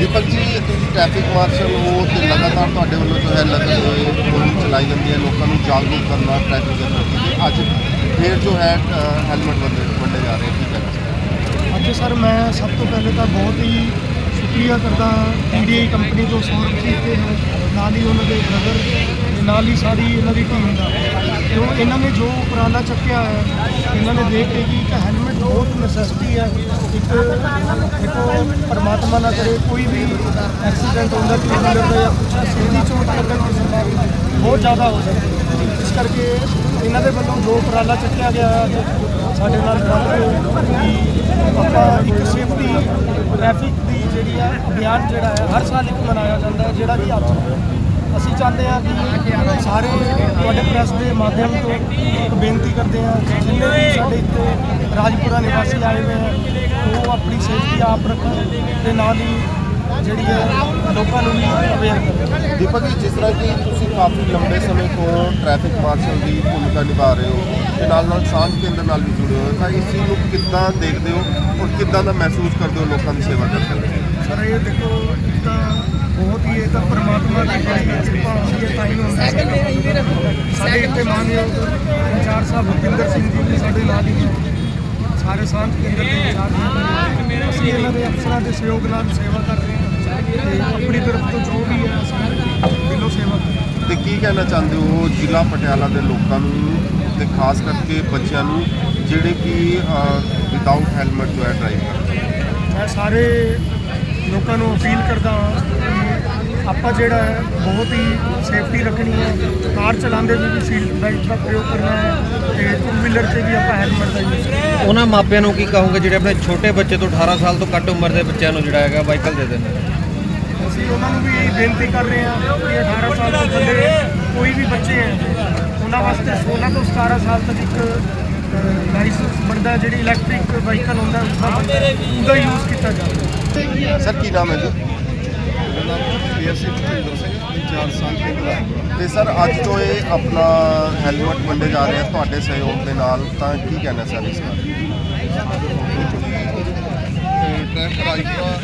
ਦੀਪਕ ਜੀ, ਤੁਸੀਂ traffic martial ਹੋ ਤੇ ਲਗਾਤਾਰ ਤੁਹਾਡੇ ਵੱਲੋਂ ਜੋ ਹੈ ਲਗਾਤਾਰ ਮੁਹਿੰਮ ਚਲਾਈ ਜਾਂਦੀ ਹੈ, ਲੋਕਾਂ ਨੂੰ ਜਾਗਰੂਕ ਕਰਨਾ ਟ੍ਰੈਫਿਕ ਦੇ ਪ੍ਰਤੀ ਤੇ ਅੱਜ ਫੇਰ ਜੋ ਹੈ ਹੈਲਮਟ ਵੰਡੇ ਵੰਡੇ ਜਾ ਰਹੇ ਠੀਕ ਹੈ ਚਾਹੁੰਦੇ ਅੱਜ ਸਰ ਮੈਂ ਸਭ ਤੋਂ ਪਹਿਲੇ ਤਾਂ ਬਹੁਤ ਹੀ ਸ਼ੁਕਰੀਆ ਕਰਦਾ ਪੀਡੀਆਈ ਕੰਪਨੀ ਤੋਂ ਸੌਰਵ ਜੀ ਤੇ ਨਾਲ ਹੀ ਉਹਨਾਂ ਦੇ ਬ੍ਰਦਰ ਤੇ ਨਾਲ ਹੀ ਸਾਰੀ ਇਹਨਾਂ ਦੀ ਟੀਮ ਦਾ। ਕਿਉਂ? ਇਹਨਾਂ ਨੇ ਜੋ ਉਪਰਾਲਾ ਚੱਕਿਆ ਹੈ, ਇਹਨਾਂ ਨੇ ਦੇਖ ਕੇ ਕਿ ਇੱਕ ਹੈਲਮਟ ਬਹੁਤ ਨੈਸੈਸਿਟੀ ਹੈ ਇੱਕ ਦੇਖੋ ਪਰਮਾਤਮਾ ਨਾ ਕਰੇ ਕੋਈ ਵੀ ਐਕਸੀਡੈਂਟ ਹੁੰਦਾ ਟੂ ਵੀਲਰ ਦਾ ਜਾਂ ਕੁਛ ਸਿੱਧੀ ਚੋਟ ਲੱਗਣ ਦੀ ਸੰਭਾਵਨਾ ਬਹੁਤ ਜ਼ਿਆਦਾ ਹੋ ਜਾਂਦੀ ਹੈ। ਇਸ ਕਰਕੇ ਇਹਨਾਂ ਦੇ ਵੱਲੋਂ ਦੋ ਉਪਰਾਲਾ ਚੱਕਿਆ ਗਿਆ ਹੈ ਸਾਡੇ ਨਾਲ ਰਲ ਕਿ ਆਪਾਂ ਇੱਕ ਸੇਫਟੀ ਟ੍ਰੈਫਿਕ ਦੀ ਜਿਹੜੀ ਹੈ ਅਭਿਆਨ ਜਿਹੜਾ ਹੈ, ਹਰ ਸਾਲ ਇੱਕ ਮਨਾਇਆ ਜਾਂਦਾ ਹੈ, ਜਿਹੜਾ ਕਿ ਅੱਜ ਅਸੀਂ ਚਾਹੁੰਦੇ ਹਾਂ ਕਿ ਸਾਰੇ ਤੁਹਾਡੇ ਪ੍ਰੈਸ ਦੇ ਮਾਧਿਅਮ ਤੋਂ ਇੱਕ ਬੇਨਤੀ ਕਰਦੇ ਹਾਂ ਕਿ ਜਿੰਨੇ ਵੀ ਸਾਡੇ ਇੱਥੇ ਰਾਜਪੁਰਾ ਨਿਵਾਸੀ ਆਏ ਹੋਏ ਹੈ ਉਹ ਆਪਣੀ ਸੇਫਟੀ ਆਪ ਰੱਖਣ ਤੇ ਨਾਲ ਹੀ ਜਿਹੜੀ ਹੈ ਲੋਕਾਂ ਨੂੰ ਵੀ ਅਵੇਅਰ ਕਰਨ। ਦੀਪਕ ਜੀ ਜਿਸ ਤਰ੍ਹਾਂ ਕਿ ਤੁਸੀਂ ਕਾਫੀ ਲੰਬੇ ਸਮੇਂ ਤੋਂ ਟ੍ਰੈਫਿਕ ਮਾਰਸ਼ਲ ਦੀ ਭੂਮਿਕਾ ਨਿਭਾ ਰਹੇ ਹੋ ਤੇ ਨਾਲ ਨਾਲ ਸਾਂਝ ਕੇਂਦਰ ਨਾਲ ਵੀ ਜੁੜੇ ਹੋ ਤਾਂ ਇਸ ਚੀਜ਼ ਨੂੰ ਕਿੱਦਾਂ ਦੇਖਦੇ ਹੋ ਔਰ ਕਿੱਦਾਂ ਦਾ ਮਹਿਸੂਸ ਕਰਦੇ ਹੋ ਲੋਕਾਂ ਦੀ ਸੇਵਾ ਕਰਦੇ ਹੋ ਸਰ ਇਹ ਦੇਖੋ ਇੱਕ ਤਾਂ ਬਹੁਤ ਹੀ ਇਹ ਤਾਂ ਪਰਮਾਤਮਾ ਦੀ ਬੜੀ ਕਿਰਪਾ ਹੁੰਦੀ ਹੈ ਤਾਂ ਹੀ ਹੁੰਦਾ ਹੈ। ਸਾਡੇ ਇੱਥੇ ਮਾਨਯੋਗ ਇੰਚਾਰਜ ਸਾਹਿਬ ਭੁਪਿੰਦਰ ਸਿੰਘ ਜੀ ਵੀ ਸਾਡੇ ਨਾਲ ਹੀ। ਸਾਰੇ ਸਾਂਝ ਕੇਂਦਰ ਦੇ ਨੇ। ਅਸੀਂ ਇਹਨਾਂ ਦੇ ਅਫਸਰਾਂ ਦੇ ਸਹਿਯੋਗ ਨਾਲ ਸੇਵਾ ਕਰ ਰਹੇ ਹਾਂ ਤੇ ਆਪਣੀ ਤਰਫ ਤੋਂ ਜੋ ਵੀ ਹੈ ਅਸੀਂ ਦਿਲੋਂ ਸੇਵਾ ਕਰ ਰਹੇ ਹਾਂ ਤੇ ਕੀ ਕਹਿਣਾ ਚਾਹੁੰਦੇ ਹੋ ਜ਼ਿਲ੍ਹਾ ਪਟਿਆਲਾ ਦੇ ਲੋਕਾਂ ਨੂੰ ਤੇ ਖਾਸ ਕਰਕੇ ਬੱਚਿਆਂ ਨੂੰ ਜਿਹੜੇ ਕਿ ਵਿਦਆਊਟ ਹੈਲਮਟ ਜੋ ਹੈ ਡਰਾਈਵ ਕਰਦੇ? ਮੈਂ ਸਾਰੇ ਲੋਕਾਂ ਨੂੰ ਅਪੀਲ ਕਰਦਾ ਹਾਂ ਆਪਾਂ ਜਿਹੜਾ ਹੈ ਬਹੁਤ ਹੀ ਸੇਫਟੀ ਰੱਖਣੀ ਹੈ ਕਾਰ ਚਲਾਉਂਦੇ ਵੀ ਸੀਟ ਬੈਲਟ ਦਾ ਪ੍ਰਯੋਗ ਕਰਨਾ ਹੈ ਤੇ ਟੂ ਵੀਲਰ ਤੇ ਵੀ ਆਪਾਂ ਹੈਲਮਟ ਦਾ ਯੂਜ਼ ਉਹਨਾਂ ਮਾਪਿਆਂ ਨੂੰ ਕੀ ਕਹੋਗੇ ਜਿਹੜੇ ਆਪਣੇ ਛੋਟੇ ਬੱਚੇ ਤੋਂ 18 ਸਾਲ ਤੋਂ ਘੱਟ ਉਮਰ ਦੇ ਬੱਚਿਆਂ ਨੂੰ ਜਿਹੜਾ ਹੈਗਾ ਵਾਹੀਕਲ ਦੇ ਦਿੰਦੇ ਨੇ? ਅਸੀਂ ਉਹਨਾਂ ਨੂੰ ਵੀ ਇਹ ਬੇਨਤੀ ਕਰ ਰਹੇ ਹਾਂ ਕਿ 18 ਸਾਲ ਤੋਂ ਥੱਲੇ ਕੋਈ ਵੀ ਬੱਚੇ ਹੈ ਉਹਨਾਂ ਵਾਸਤੇ 16 ਤੋਂ 17 ਸਾਲ ਤੱਕ ਇੱਕ ਲਾਇਸੈਂਸ ਬਣਦਾ ਜਿਹੜੀ ਇਲੈਕਟ੍ਰਿਕ ਵਾਹੀਕਲ ਹੁੰਦਾ ਉਹਦਾ ਯੂਜ਼ ਕੀਤਾ ਜਾਵੇ। ਸਰ ਕੀ ਨਾਮ ਹੈ ਜੀ? ਪੀਐਸਸੀ ਭੁਪਿੰਦਰ ਸਿੰਘ ਇੰਚਾਰਜ ਸਾਂਝ ਕੇਂਦਰ ਤੇ ਸਰ, ਅੱਜ ਤੋਂ ਇਹ ਆਪਣਾ ਹੈਲਮਟ ਵੰਡੇ ਜਾ ਰਹੇ ਆ ਤੁਹਾਡੇ ਸਹਿਯੋਗ ਦੇ ਨਾਲ, ਤਾਂ ਕੀ ਕਹਿਣਾ ਸਰ ਇਸ ਬਾਰੇ? ਟ੍ਰੈਫਿਕ ਰਾਜਪੁਰਾ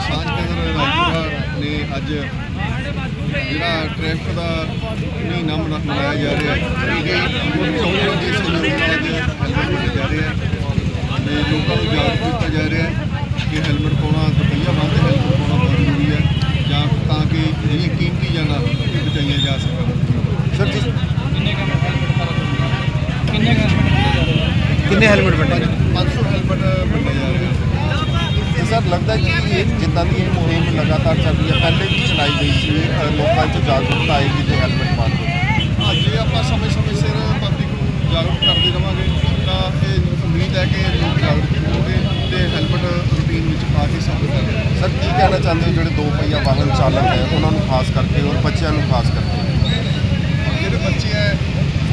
ਸਾਂਝ ਕੇਂਦਰ ਰਾਜਪੁਰਾ ਨੇ ਅੱਜ ਜਿਹੜਾ ਟ੍ਰੈਫਿਕ ਦਾ ਮਹੀਨਾ ਮਨਾ- ਮਨਾਇਆ ਜਾ ਰਿਹਾ ਹੈ ਇਹਦੇ ਚੌਂਕਾਂ ਦੇ ਸਹਿਯੋਗ ਨਾਲ ਅੱਜ ਹੈਲਮਟ ਵੰਡੇ ਜਾ ਰਹੇ ਹੈ ਤੇ ਲੋਕਾਂ ਨੂੰ ਜਾਗਰੂਕ ਕੀਤਾ ਜਾ ਰਿਹਾ ਹੈ ਕਿ ਹੈਲਮਟ ਪਾਉਣਾ ਦੁਪਹੀਆ ਬੰਦ ਤੇ ਹੈਲਮਟ ਪਾਉਣਾ ਬਹੁਤ ਜ਼ਰੂਰੀ ਹੈ ਜਾਂ ਤਾਂ ਕਿ ਜਿਹੜੀਆਂ ਕੀਮਤੀ ਜਾਨਾਂ ਇਹ ਬਚਾਈਆਂ ਜਾ ਸਕਣ ਸਰ ਜਿਸ ਕਿੰਨੇ ਹੈਲਮਟ ਵੰਡੇ? 500 ਹੈਲਮਟ ਵੰਡੇ ਜਾ ਰਹੇ ਹੈ ਤੇ ਸਰ ਲੱਗਦਾ ਕਿ ਇਹ ਜਿੱਦਾਂ ਦੀ ਇਹ ਮੁਹਿੰਮ ਲਗਾਤਾਰ ਚੱਲ ਰਹੀ ਹੈ ਪਹਿਲੇ ਵੀ ਚਲਾਈ ਗਈ ਸੀ ਲੋਕਾਂ 'ਚ ਜਾਗਰੂਕਤਾ ਆਏਗੀ ਤੇ ਹੈਲਮਟ ਪਾਉਣ ਦੀ ਜੇ ਆਪਾਂ ਸਮੇਂ-ਸਮੇਂ ਸਿਰ ਪਬਲਿਕ ਨੂੰ ਜਾਗਰੂਕ ਕਰਦੇ ਰਵਾਂਗੇ ਤਾਂ ਇਹ ਉਮੀਦ ਹੈ ਕਿ ਲੋਕ ਜਾਗਰੂਕ ਹੋਣਗੇ ਤੇ ਹੈਲਮਟ ਰੂਟੀਨ ਵਿੱਚ ਪਾ ਕੇ ਸਫ਼ਰ ਕਰਨਗੇ। ਸਰ ਕੀ ਕਹਿਣਾ ਚਾਹੁੰਦੇ ਹੋ ਜਿਹੜੇ ਦੋ ਪਹੀਆ ਵਾਹਨ ਚਾਲਕ ਹੈ ਉਹਨਾਂ ਨੂੰ ਖਾਸ ਕਰਕੇ ਔਰ ਬੱਚਿਆਂ ਨੂੰ ਖਾਸ ਕਰਕੇ? ਜਿਹੜੇ ਬੱਚੇ ਹੈ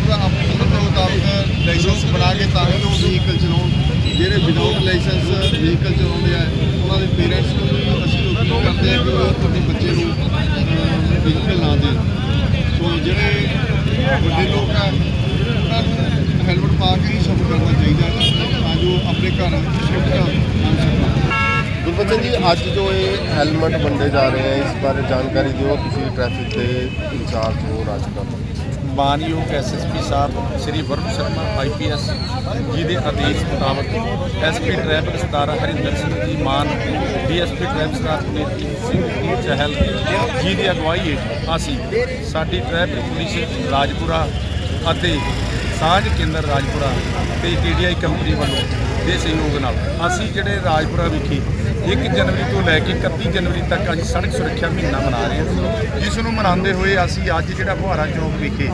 ਉਹਦਾ ਆਪਣੇ ਉਹਨਾਂ ਦੇ ਮੁਤਾਬਕ ਲਾਇਸੈਂਸ ਬਣਾ ਕੇ ਤਾਂ ਹੀ ਉਹ ਵਹੀਕਲ ਚਲਾਉਣ। ਜਿਹੜੇ ਵਿਦਆਊਟ ਲਾਇਸੈਂਸ ਵਹੀਕਲ ਚਲਾਉਂਦੇ ਆ, ਉਹਨਾਂ ਦੇ ਪੇਰੈਂਟਸ ਨੂੰ ਵੀ ਅਸੀਂ ਅਪੀਲ ਕਰਦੇ ਹਾਂ ਕਿ ਉਹ ਆਪਣੇ ਬੱਚੇ ਨੂੰ ਵਹੀਕਲ ਨਾ ਦੇਣ। ਸੋ ਜਿਹੜੇ ਵੱਡੇ ਲੋਕ ਆ, ਉਹਨਾਂ ਨੂੰ ਹੈਲਮਟ ਪਾ ਕੇ ਹੀ ਸਫ਼ਰ ਕਰਨਾ ਚਾਹੀਦਾ ਤਾਂ ਜੋ ਆਪਣੇ ਘਰ ਸੁਰੱਖਿਆ ਆਣ ਸਕਣ। ਗੁਰਬਚਨ ਜੀ, ਅੱਜ ਜੋ ਇਹ ਹੈਲਮਟ ਵੰਡੇ ਜਾ ਰਹੇ ਹੈ ਇਸ ਬਾਰੇ ਜਾਣਕਾਰੀ ਦਿਓ, ਤੁਸੀਂ ਟ੍ਰੈਫਿਕ ਦੇ ਇੰਚਾਰਜ ਹੋ ਰਾਜਪੁਰਾ ਮਾਨਯੋਗ ਐਸਐਸਪੀ ਸਾਹਿਬ, ਸ਼੍ਰੀ ਵਰੁਣ ਸ਼ਰਮਾ ਆਈਪੀਐਸ ਜੀ ਦੇ ਆਦੇਸ਼ ਮੁਤਾਬਕ SP traffic Satara Harinder Singh ji Mann DSP traffic Satara Puneet Singh ji Chahal ji ਦੀ ਅਗਵਾਈ ਹੇਠ ਅਸੀਂ ਸਾਡੀ ਟ੍ਰੈਫਿਕ ਪੁਲਿਸ ਰਾਜਪੁਰਾ ਅਤੇ ਸਾਂਝ ਕੇਂਦਰ ਰਾਜਪੁਰਾ ਤੇ ਟੀਡੀਆਈ ਕੰਪਨੀ ਵੱਲੋਂ ਦੇ ਸਹਿਯੋਗ ਨਾਲ ਅਸੀਂ ਜਿਹੜੇ ਰਾਜਪੁਰਾ ਵਿਖੇ 1 ਜਨਵਰੀ ਤੋਂ ਲੈ ਕੇ 31 ਜਨਵਰੀ ਤੱਕ ਅੱਜ ਸੜਕ ਸੁਰੱਖਿਆ ਮਹੀਨਾ ਮਨਾ ਰਹੇ ਹਾਂ। ਜਿਸ ਨੂੰ ਮਨਾਉਂਦੇ ਹੋਏ ਅਸੀਂ ਅੱਜ ਜਿਹੜਾ ਫੁਹਾਰਾ ਚੌਕ ਵਿਖੇ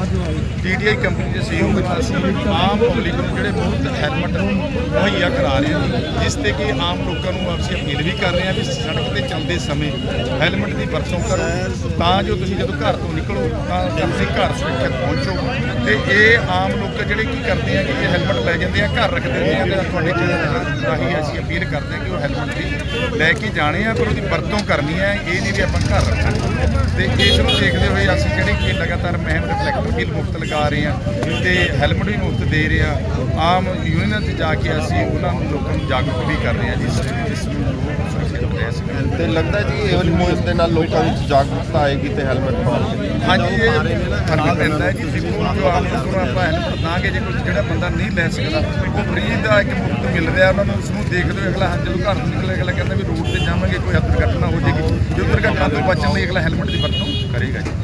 ਟੀਡੀਆਈ ਕੰਪਨੀ ਦੇ ਸਹਿਯੋਗ ਨਾਲ ਅਸੀਂ ਆਮ ਪਬਲਿਕ ਨੂੰ ਜਿਹੜੇ ਬਹੁਤ ਹੈਲਮਟ ਮੁਹੱਈਆ ਕਰਾ ਰਹੇ ਹਾਂ, ਜਿਸ ਤੇ ਕਿ ਆਮ ਲੋਕਾਂ ਨੂੰ ਅਸੀਂ ਅਪੀਲ ਵੀ ਕਰ ਰਹੇ ਹਾਂ ਵੀ ਸੜਕ ਤੇ ਚੱਲਦੇ ਸਮੇਂ ਹੈਲਮਟ ਦੀ ਵਰਤੋਂ ਕਰੋ, ਤਾਂ ਜੋ ਤੁਸੀਂ ਜਦੋਂ ਘਰ ਤੋਂ ਨਿਕਲੋ, ਤਾਂ ਤੁਸੀਂ ਘਰ ਸੁਰੱਖਿਅਤ ਪਹੁੰਚੋ। ਤੇ ਇਹ ਆਮ ਲੋਕ ਜਿਹੜੇ ਕੀ ਕਰਦੇ ਆ ਕਿ ਇਹ ਹੈਲਮਟ ਲੈ ਜਾਂਦੇ ਆ, ਘਰ ਰੱਖ ਦਿੰਦੇ ਆ ਤੇ ਤੁਹਾਡੇ ਰਾਹੀਂ ਅਸੀਂ ਅਪੀਲ ਕਰਦੇ ਹਾਂ ਕਿ ਉਹ ਹੈਲਮਟ ਵੀ ਲੈ ਕੇ ਜਾਣੇ ਆ, ਪਰ ਉਹਦੀ ਵਰਤੋਂ ਕਰਨੀ ਹੈ, ਇਹ ਨਹੀਂ ਵੀ ਆਪਾਂ ਘਰ ਰੱਖਣਾ ਤੇ ਇਸ ਨੂੰ ਦੇਖਦੇ ਹੋਏ ਅਸੀਂ ਜਿਹੜੇ ਕਿ ਲਗਾਤਾਰ ਮਹਿਮ ਰਿਫਲੈਕਟਰ ਵੀ ਮੁਫਤ ਲਗਾ ਰਹੇ ਆ ਤੇ ਹੈਲਮਟ ਵੀ ਮੁਫਤ ਦੇ ਰਹੇ ਆ ਆਮ ਯੂਨੀਅਨਾਂ 'ਚ ਜਾ ਕੇ ਅਸੀਂ ਉਹਨਾਂ ਨੂੰ ਲੋਕਾਂ ਨੂੰ ਜਾਗਰੂਕ ਵੀ ਕਰ ਰਹੇ ਆ ਜਿਸ ਜਿਸ ਨੂੰ ਲੋਕ ਸੁਰੱਖਿਅਤ ਰਹਿ ਸਕਣ। ਤੇ ਲੱਗਦਾ ਜੀ ਇਹ ਵਾਲੀ ਮੁਹਿੰਮ ਦੇ ਨਾਲ ਲੋਕਾਂ ਵਿੱਚ ਜਾਗਰੂਕਤਾ ਆਏਗੀ ਤੇ ਹੈਲਮਟ ਪਾਉਣਗੇ ਹਾਂਜੀ, ਇਹ ਫ਼ਰਕ ਪੈਂਦਾ ਹੈ ਕਿ ਸਕੂਲ ਜੋ ਆਮ ਲੋਕਾਂ ਨੂੰ ਆਪਾਂ ਨਾ ਕਿ ਜੇ ਕੋਈ ਜਿਹੜਾ ਬੰਦਾ ਨਹੀਂ ਲੈ ਸਕਦਾ। ਉਹ ਫ੍ਰੀ ਦਾ ਇੱਕ ਮੁਫਤ ਮਿਲ ਰਿਹਾ, ਉਹਨਾਂ ਨੂੰ ਉਸ ਨੂੰ ਦੇਖਦੇ ਹੋਏ ਅਗਲਾ ਜਦੋਂ ਘਰ ਤੋਂ ਨਿਕਲੇ, ਅਗਲਾ ਕਹਿੰਦਾ ਵੀ ਰੋਡ ਤੇ ਜਾਵਾਂਗੇ, ਕੋਈ ਦੁਰਘਟਨਾ ਹੋ ਜਾਏਗੀ ਜੋ ਦੁਰਘਟਨਾ ਤੋਂ ਬਚਣ ਲਈ ਅਗਲਾ ਹੈਲਮਟ ਦੀ ਵਰਤੋਂ ਕਰੇਗਾ ਜੀ।